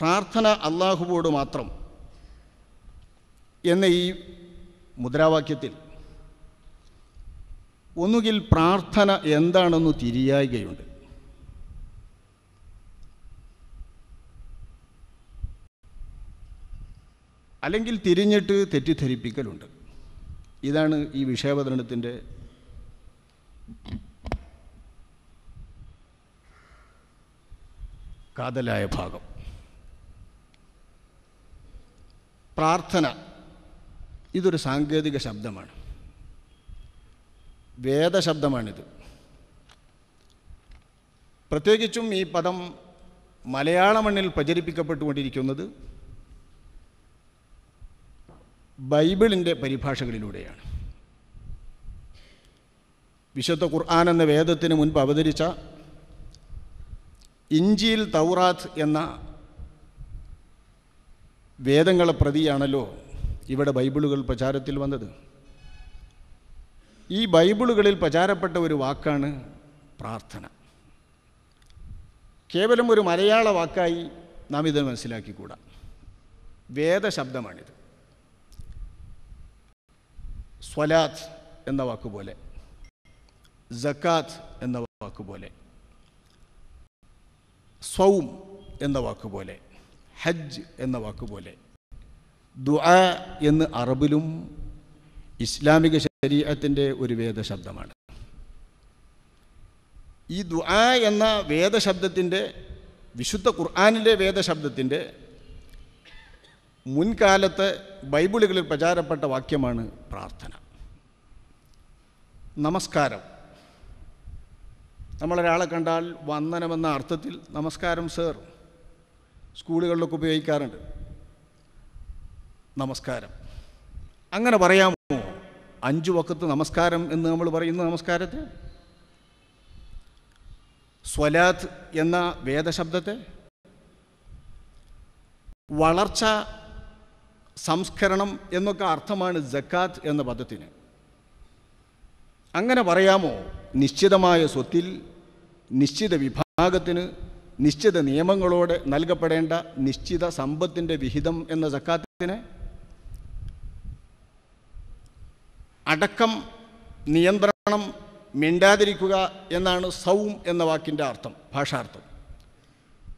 പ്രാർത്ഥന അള്ളാഹുവോട് മാത്രം എന്ന ഈ മുദ്രാവാക്യത്തിൽ ഒന്നുകിൽ പ്രാർത്ഥന എന്താണെന്ന് തിരിയായികയുണ്ട്. അല്ലെങ്കിൽ തിരിഞ്ഞിട്ട് തെറ്റിദ്ധരിപ്പിക്കലുണ്ട്. ഇതാണ് ഈ വിഷയാവതരണത്തിന്റെ കാതലായ ഭാഗം. പ്രാർത്ഥന. ഇതൊരു സാങ്കേതിക ശബ്ദമാണ്. വേദശബ്ദമാണിത് പ്രത്യേകിച്ചും ഈ പദം മലയാള മണ്ണിൽ പ്രചരിപ്പിക്കപ്പെട്ടുകൊണ്ടിരിക്കുന്നത് ബൈബിളിന്റെ പരിഭാഷകളിലൂടെയാണ്. വിശുദ്ധ ഖുർആൻ എന്ന വേദത്തിന് മുൻപ് അവതരിച്ച ഇഞ്ചിയിൽ തൗറാത്ത് എന്ന വേദങ്ങളെ പ്രതിയാണല്ലോ ഇവിടെ ബൈബിളുകൾ പ്രചാരത്തിൽ വന്നത്. ഈ ബൈബിളുകളിൽ പ്രചാരപ്പെട്ട ഒരു വാക്കാണ് പ്രാർത്ഥന. കേവലം ഒരു മലയാള വാക്കായി നാം ഇത് മനസ്സിലാക്കിക്കൂടാ. വേദശബ്ദമാണിത്. സ്വലാത്ത് എന്ന വാക്കുപോലെ ജക്കാത്ത് എന്ന വാക്കുപോലെ സ്വൗം എന്ന വാക്കുപോലെ ഹജ്ജ് എന്ന വാക്കുപോലെ. ദുആ എന്ന് അറബിലും ഇസ്ലാമിക ശരീരത്തിന്റെ ഒരു വേദശബ്ദമാണ്. ഈ ദുആ എന്ന വേദശബ്ദത്തിന്റെ വിശുദ്ധ ഖുർആാനിലെ വേദശബ്ദത്തിന്റെ മുൻകാലത്ത് ബൈബിളുകളിൽ പ്രചാരപ്പെട്ട വാക്യമാണ് പ്രാർത്ഥന. നമസ്കാരം. നമ്മളൊരാളെ കണ്ടാൽ വന്ദനമെന്ന അർത്ഥത്തിൽ നമസ്കാരം സർ. സ്കൂളുകളിലൊക്കെ ഉപയോഗിക്കാറുണ്ട്. നമസ്കാരം. അങ്ങനെ പറയാമോ? അഞ്ചു വക്കത്ത് നമസ്കാരം എന്ന് നമ്മൾ പറയുന്ന നമസ്കാരത്തെ? സ്വലാത്ത് എന്ന വേദശബ്ദത്തെ? വളർച്ച സംസ്കരണം എന്നൊക്കെ അർത്ഥമാണ് ജക്കാത്ത് എന്ന പദത്തിന്. അങ്ങനെ പറയാമോ? നിശ്ചിതമായ സ്വത്തിൽ നിശ്ചിത വിഭാഗത്തിന് നിശ്ചിത നിയമങ്ങളോട് നൽകപ്പെടേണ്ട നിശ്ചിത സമ്പത്തിന്റെ വിഹിതം എന്ന സക്കാത്തിനെ അടക്കം നിയന്ത്രണം മിണ്ടാതിരിക്കുക എന്നാണ് സൗം എന്ന വാക്കിന്റെ അർത്ഥം ഭാഷാർത്ഥം.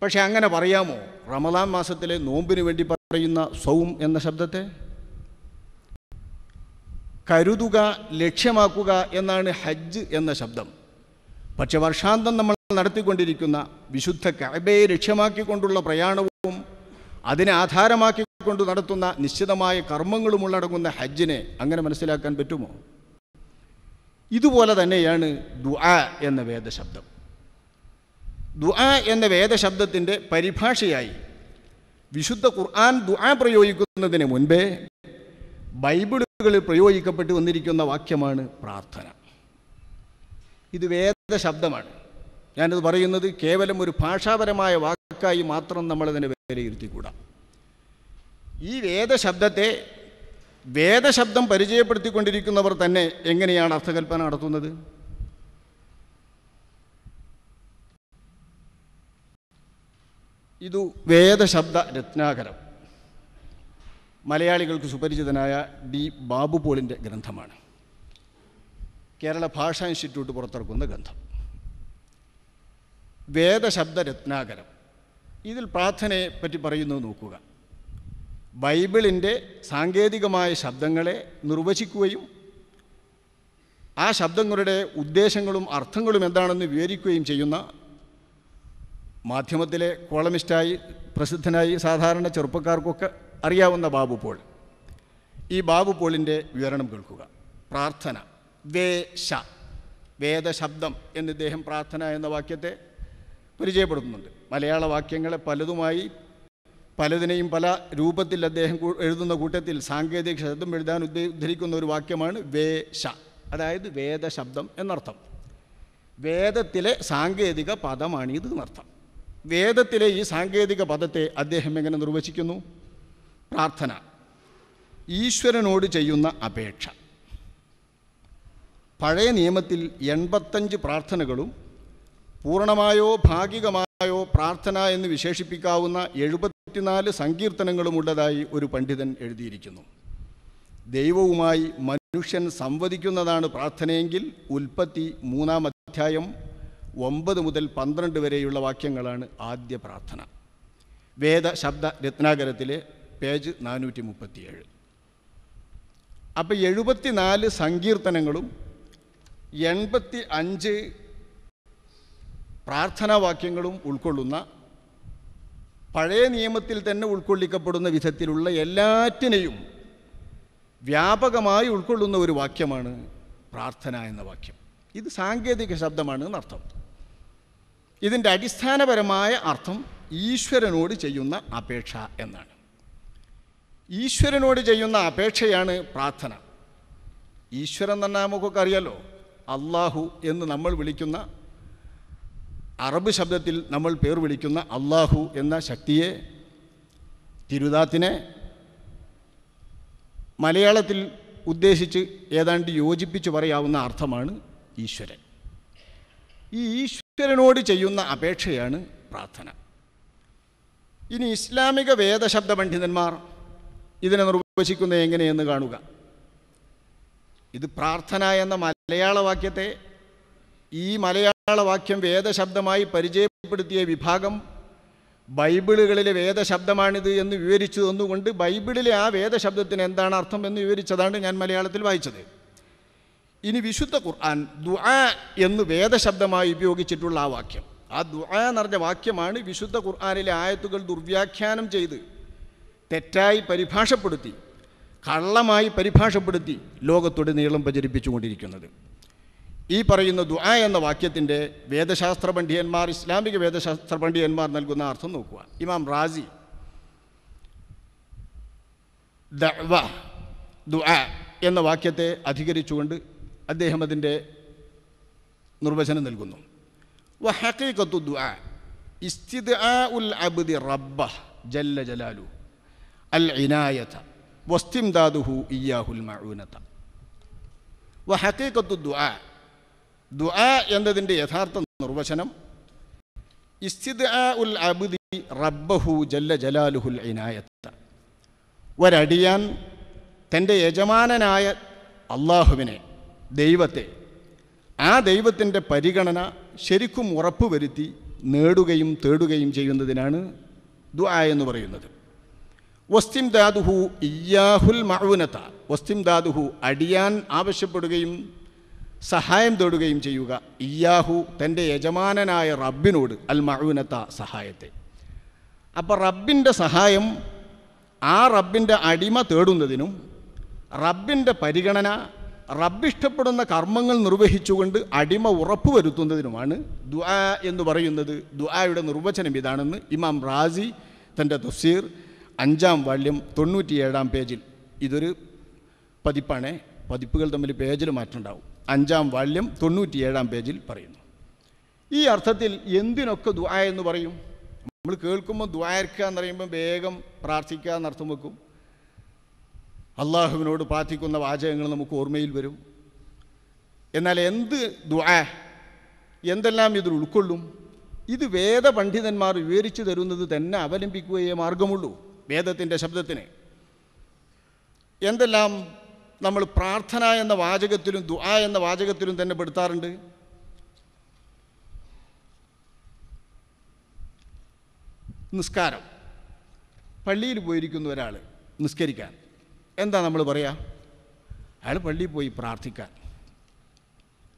പക്ഷേ അങ്ങനെ പറയാമോ? റമദാൻ മാസത്തിലെ നോമ്പിന് വേണ്ടി പറയുന്ന സൗം എന്ന ശബ്ദത്തെ? കരുതുക ലക്ഷ്യമാക്കുക എന്നാണ് ഹജ്ജ് എന്ന ശബ്ദം. പക്ഷെ വർഷാന്തം നമ്മൾ നടത്തിക്കൊണ്ടിരിക്കുന്ന വിശുദ്ധ കഅബയെ ലക്ഷ്യമാക്കിക്കൊണ്ടുള്ള പ്രയാണവും അതിനെ ആധാരമാക്കിക്കൊണ്ട് നടത്തുന്ന നിശ്ചിതമായ കർമ്മങ്ങളും ഉള്ളടങ്ങുന്ന ഹജ്ജിനെ അങ്ങനെ മനസ്സിലാക്കാൻ പറ്റുമോ? ഇതുപോലെ തന്നെയാണ് ദുആ എന്ന വേദശബ്ദം. ദുആ എന്ന വേദശബ്ദത്തിന്റെ പരിഭാഷയായി വിശുദ്ധ ഖുർആൻ ദുആ പ്രയോഗിക്കുന്നതിന് മുൻപേ ബൈബിളുകളിൽ പ്രയോഗിക്കപ്പെട്ടു വന്നിരിക്കുന്ന വാക്യമാണ് പ്രാർത്ഥന. ഇത് വേദശബ്ദമാണ് ഞാനത് പറയുന്നത് കേവലം ഒരു ഭാഷാപരമായ വാക്കായി മാത്രം നമ്മളതിനെ വിലയിരുത്തിക്കൂടാ. ഈ വേദശബ്ദത്തെ വേദശബ്ദം പരിചയപ്പെടുത്തിക്കൊണ്ടിരിക്കുന്നവർ തന്നെ എങ്ങനെയാണ് അർത്ഥകൽപ്പന നടത്തുന്നത്? ഇതു വേദശബ്ദ രത്നാകരം. മലയാളികൾക്ക് സുപരിചിതനായ ഡി ബാബുപോളിന്റെ ഗ്രന്ഥമാണ്. കേരള ഭാഷാ ഇൻസ്റ്റിറ്റ്യൂട്ട് പുറത്തിറക്കുന്ന ഗ്രന്ഥം. വേദശബ്ദ രത്നാകരം ഇതിൽ പ്രാർത്ഥനയെ പറ്റി പറയുന്നത് നോക്കുക. ബൈബിളിന്റെ സാങ്കേതികമായ ശബ്ദങ്ങളെ നിർവചിക്കുകയും ആ ശബ്ദങ്ങളുടെ ഉദ്ദേശങ്ങളും അർത്ഥങ്ങളും എന്താണെന്ന് വിവരിക്കുകയും ചെയ്യുന്ന മാധ്യമത്തിലെ കോളമിസ്റ്റായി പ്രസിദ്ധനായി സാധാരണ ചെറുപ്പക്കാർക്കൊക്കെ അറിയാവുന്ന ബാബു പോൾ. ഈ ബാബു പോളിന്റെ വിവരണം കേൾക്കുക. പ്രാർത്ഥന. വേശ വേദശബ്ദം എന്ന് ഇദ്ദേഹം പ്രാർത്ഥന എന്ന വാക്യത്തെ പരിചയപ്പെടുത്തുന്നുണ്ട്. മലയാള വാക്യങ്ങളെ പലതുമായി പലതിനെയും പല രൂപത്തിൽ അദ്ദേഹം എഴുതുന്ന കൂട്ടത്തിൽ സാങ്കേതിക ശബ്ദം എഴുതാൻ ഉദ്ധരിക്കുന്ന ഒരു വാക്യമാണ് വേശ അതായത് വേദശബ്ദം എന്നർത്ഥം. വേദത്തിലെ സാങ്കേതിക പദമാണിത് എന്നർത്ഥം. വേദത്തിലെ ഈ സാങ്കേതിക പദത്തെ അദ്ദേഹം എങ്ങനെ നിർവചിക്കുന്നു? പ്രാർത്ഥന. ഈശ്വരനോട് ചെയ്യുന്ന അപേക്ഷ. പഴയ നിയമത്തിൽ എൺപത്തഞ്ച് പ്രാർത്ഥനകളും പൂർണമായോ ഭാഗികമായോ പ്രാർത്ഥന എന്ന് വിശേഷിപ്പിക്കാവുന്ന എഴുപത്തി എഴുപത്തിനാല് സങ്കീർത്തനങ്ങളുമുള്ളതായി ഒരു പണ്ഡിതൻ എഴുതിയിരിക്കുന്നു. ദൈവവുമായി മനുഷ്യൻ സംവദിക്കുന്നതാണ് പ്രാർത്ഥനയെങ്കിൽ ഉൽപ്പത്തി മൂന്നാം അധ്യായം ഒമ്പത് മുതൽ പന്ത്രണ്ട് വരെയുള്ള വാക്യങ്ങളാണ് ആദ്യ പ്രാർത്ഥന. വേദ ശബ്ദ രത്നാകരത്തിലെ പേജ് നാനൂറ്റി മുപ്പത്തിയേഴ് അപ്പോൾ എഴുപത്തിനാല് സങ്കീർത്തനങ്ങളും എൺപത്തി അഞ്ച് പ്രാർത്ഥനാവാക്യങ്ങളും ഉൾക്കൊള്ളുന്ന പഴയ നിയമത്തിൽ തന്നെ ഉൾക്കൊള്ളിക്കപ്പെടുന്ന വിധത്തിലുള്ള എല്ലാറ്റിനെയും വ്യാപകമായി ഉൾക്കൊള്ളുന്ന ഒരു വാക്യമാണ് പ്രാർത്ഥന എന്ന വാക്യം. ഇത് സാങ്കേതിക ശബ്ദമാണ് എന്നർത്ഥം. ഇതിന്റെ അടിസ്ഥാനപരമായ അർത്ഥം ഈശ്വരനോട് ചെയ്യുന്ന അപേക്ഷ എന്നാണ്. ഈശ്വരനോട് ചെയ്യുന്ന അപേക്ഷയാണ് പ്രാർത്ഥന. ഈശ്വരൻ തന്നെ നമുക്കൊക്കെ അറിയാലോ? അള്ളാഹു എന്ന് നമ്മൾ വിളിക്കുന്ന അറബ് ശബ്ദത്തിൽ നമ്മൾ പേർ വിളിക്കുന്ന അള്ളാഹു എന്ന ശക്തിയെ തിരുദാത്തിനെ മലയാളത്തിൽ ഉദ്ദേശിച്ച് ഏതാണ്ട് യോജിപ്പിച്ച് പറയാവുന്ന അർത്ഥമാണ് ഈശ്വരൻ. ഈ ഈശ്വരനോട് ചെയ്യുന്ന അപേക്ഷയാണ് പ്രാർത്ഥന. ഇനി ഇസ്ലാമിക വേദശബ്ദ പണ്ഡിതന്മാർ ഇതിനെ നിർവചിക്കുന്നത് എങ്ങനെയെന്ന് കാണുക. ഇത് പ്രാർത്ഥന എന്ന മലയാള വാക്യത്തെ ഈ മലയാള വാക്യം വേദശബ്ദമായി പരിചയപ്പെടുത്തിയ വിഭാഗം ബൈബിളുകളിലെ വേദശബ്ദമാണിത് എന്ന് വിവരിച്ചു തന്നുകൊണ്ട് ബൈബിളിലെ ആ വേദശബ്ദത്തിന് എന്താണ് അർത്ഥം എന്ന് വിവരിച്ചതാണ് ഞാൻ മലയാളത്തിൽ വായിച്ചത്. ഇനി വിശുദ്ധ ഖുർആൻ ദുആ എന്ന് വേദശബ്ദമായി ഉപയോഗിച്ചിട്ടുള്ള ആ വാക്യം. ആ ദുആ എന്ന് വാക്യമാണ് വിശുദ്ധ ഖുർആാനിലെ ആയത്തുകൾ ദുർവ്യാഖ്യാനം ചെയ്ത് തെറ്റായി പരിഭാഷപ്പെടുത്തി. കള്ളമായി പരിഭാഷപ്പെടുത്തി ലോകത്തുടനീളം പ്രചരിപ്പിച്ചുകൊണ്ടിരിക്കുന്നത്. ഈ പറയുന്ന ദുആ എന്ന വാക്യത്തിന്റെ വേദശാസ്ത്ര പണ്ഡിതന്മാർ ഇസ്ലാമിക വേദശാസ്ത്ര പണ്ഡിതന്മാർ നൽകുന്ന അർത്ഥം നോക്കുക. ഇമാം റാസി ദഅവ ദുആ എന്ന വാക്യത്തെ അധികരിച്ചുകൊണ്ട് അദ്ദേഹം അതിന്റെ നിർവചനം നൽകുന്നു. വ ഹഖീഖത്തു ദുആ ഇസ്തിദ്ആ ഉൽ അബ്ദി റബ്ബ ജല്ല ജലാലു അൽ ഇനായത. വസ്തിംദാദുഹു ഇയ്യാഹുൽ മഊനത. വ ഹഖീഖത്തു ദുആ. ദുആ എന്നതിന്റെ യഥാർത്ഥ നിർവചനം ഇസ്തിദ്ആ ഉൽ അബുദി റബ്ബഹു ജല്ല ജലാലുഹുൽ ഇനായത്ത. ഒരടിയാൻ തന്റെ യജമാനനായ അള്ളാഹുവിനെ ദൈവത്തെ ആ ദൈവത്തിന്റെ പരിഗണന ശരിക്കും ഉറപ്പുവരുത്തി നേടുകയും തേടുകയും ചെയ്യുന്നതിനാണ് ദുആ എന്ന് പറയുന്നത്. വസ്തിം ദാദുഹു ഇയാഹുൽ മഴുവനത്ത വസ്തിം ദാദുഹു അടിയാൻ ആവശ്യപ്പെടുകയും സഹായം തേടുകയും ചെയ്യുക. ഇയാഹു തന്റെ യജമാനനായ റബ്ബിനോട് അൽ മഴുവനത്ത സഹായത്തെ. അപ്പോൾ റബ്ബിന്റെ സഹായം ആ റബ്ബിന്റെ അടിമ തേടുന്നതിനും റബ്ബിന്റെ പരിഗണന റബ്ബിഷ്ടപ്പെടുന്ന കർമ്മങ്ങൾ നിർവഹിച്ചുകൊണ്ട് അടിമ ഉറപ്പുവരുത്തുന്നതിനുമാണ് ദുആ എന്ന് പറയുന്നത്. ദുആയുടെ നിർവചനം ഇതാണെന്ന് ഇമാം റാസി തന്റെ തഫ്സീർ അഞ്ചാം വാല്യം തൊണ്ണൂറ്റിയേഴാം പേജിൽ ഇതൊരു പതിപ്പാണ്. പതിപ്പുകൾ തമ്മിൽ പേജിൽ മാറ്റമുണ്ടാവും. അഞ്ചാം വാല്യം തൊണ്ണൂറ്റിയേഴാം പേജിൽ പറയുന്നു. ഈ അർത്ഥത്തിൽ എന്തിനൊക്കെ ദ്വായ എന്ന് പറയും? നമ്മൾ കേൾക്കുമ്പോൾ ദ്വായർക്കുക എന്ന് പറയുമ്പോൾ വേഗം പ്രാർത്ഥിക്കുക എന്ന് അർത്ഥം വെക്കും. അള്ളാഹുവിനോട് പ്രാർത്ഥിക്കുന്ന വാചകങ്ങൾ നമുക്ക് ഓർമ്മയിൽ വരും. എന്നാൽ എന്ത് ദ്വാ എന്തെല്ലാം ഇതിൽ ഉൾക്കൊള്ളും? ഇത് വേദപണ്ഡിതന്മാർ വിവരിച്ചു തരുന്നത് തന്നെ അവലംബിക്കുകയേ മാർഗമുള്ളൂ. വേദത്തിന്റെ ശബ്ദത്തിന്. എന്തെല്ലാം നമ്മൾ പ്രാർത്ഥന എന്ന വാചകത്തിലും ദുആ എന്ന വാചകത്തിലും തന്നെ പെടുത്താറുണ്ട്? നിസ്കാരം. പള്ളിയിൽ പോയിരിക്കുന്ന ഒരാൾ നിസ്കരിക്കാൻ. എന്താ നമ്മൾ പറയുക അയാൾ പള്ളിയിൽ പോയി പ്രാർത്ഥിക്കാൻ.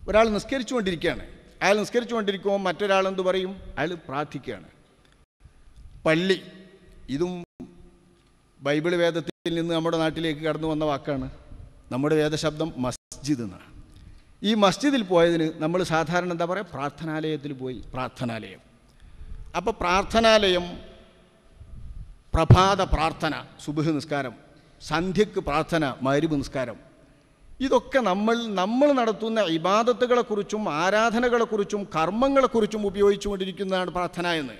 ഒരാൾ നിസ്കരിച്ചുകൊണ്ടിരിക്കുകയാണ്. അയാൾ നിസ്കരിച്ചുകൊണ്ടിരിക്കുമ്പോൾ മറ്റൊരാൾ എന്ത് പറയും? അയാൾ പ്രാർത്ഥിക്കുകയാണ്. പള്ളി ഇതും ബൈബിൾ വേദത്തിൽ നിന്ന് നമ്മുടെ നാട്ടിലേക്ക് കടന്നു വന്ന വാക്കാണ് നമ്മുടെ വേദശബ്ദം മസ്ജിദ് എന്നാണ്. ഈ മസ്ജിദിൽ പോയതിന് നമ്മൾ സാധാരണ എന്താ പറയുക പ്രാർത്ഥനാലയത്തിൽ പോയി പ്രാർത്ഥനാലയം. അപ്പോൾ പ്രാർത്ഥനാലയം പ്രഭാത പ്രാർത്ഥന സുബഹ് നിസ്കാരം സന്ധ്യക്ക് പ്രാർത്ഥന മരുവ് നിസ്കാരം ഇതൊക്കെ നമ്മൾ നമ്മൾ നടത്തുന്ന ഇബാദത്തുകളെക്കുറിച്ചും ആരാധനകളെക്കുറിച്ചും കർമ്മങ്ങളെക്കുറിച്ചും ഉപയോഗിച്ചുകൊണ്ടിരിക്കുന്നതാണ് പ്രാർത്ഥന എന്ന്.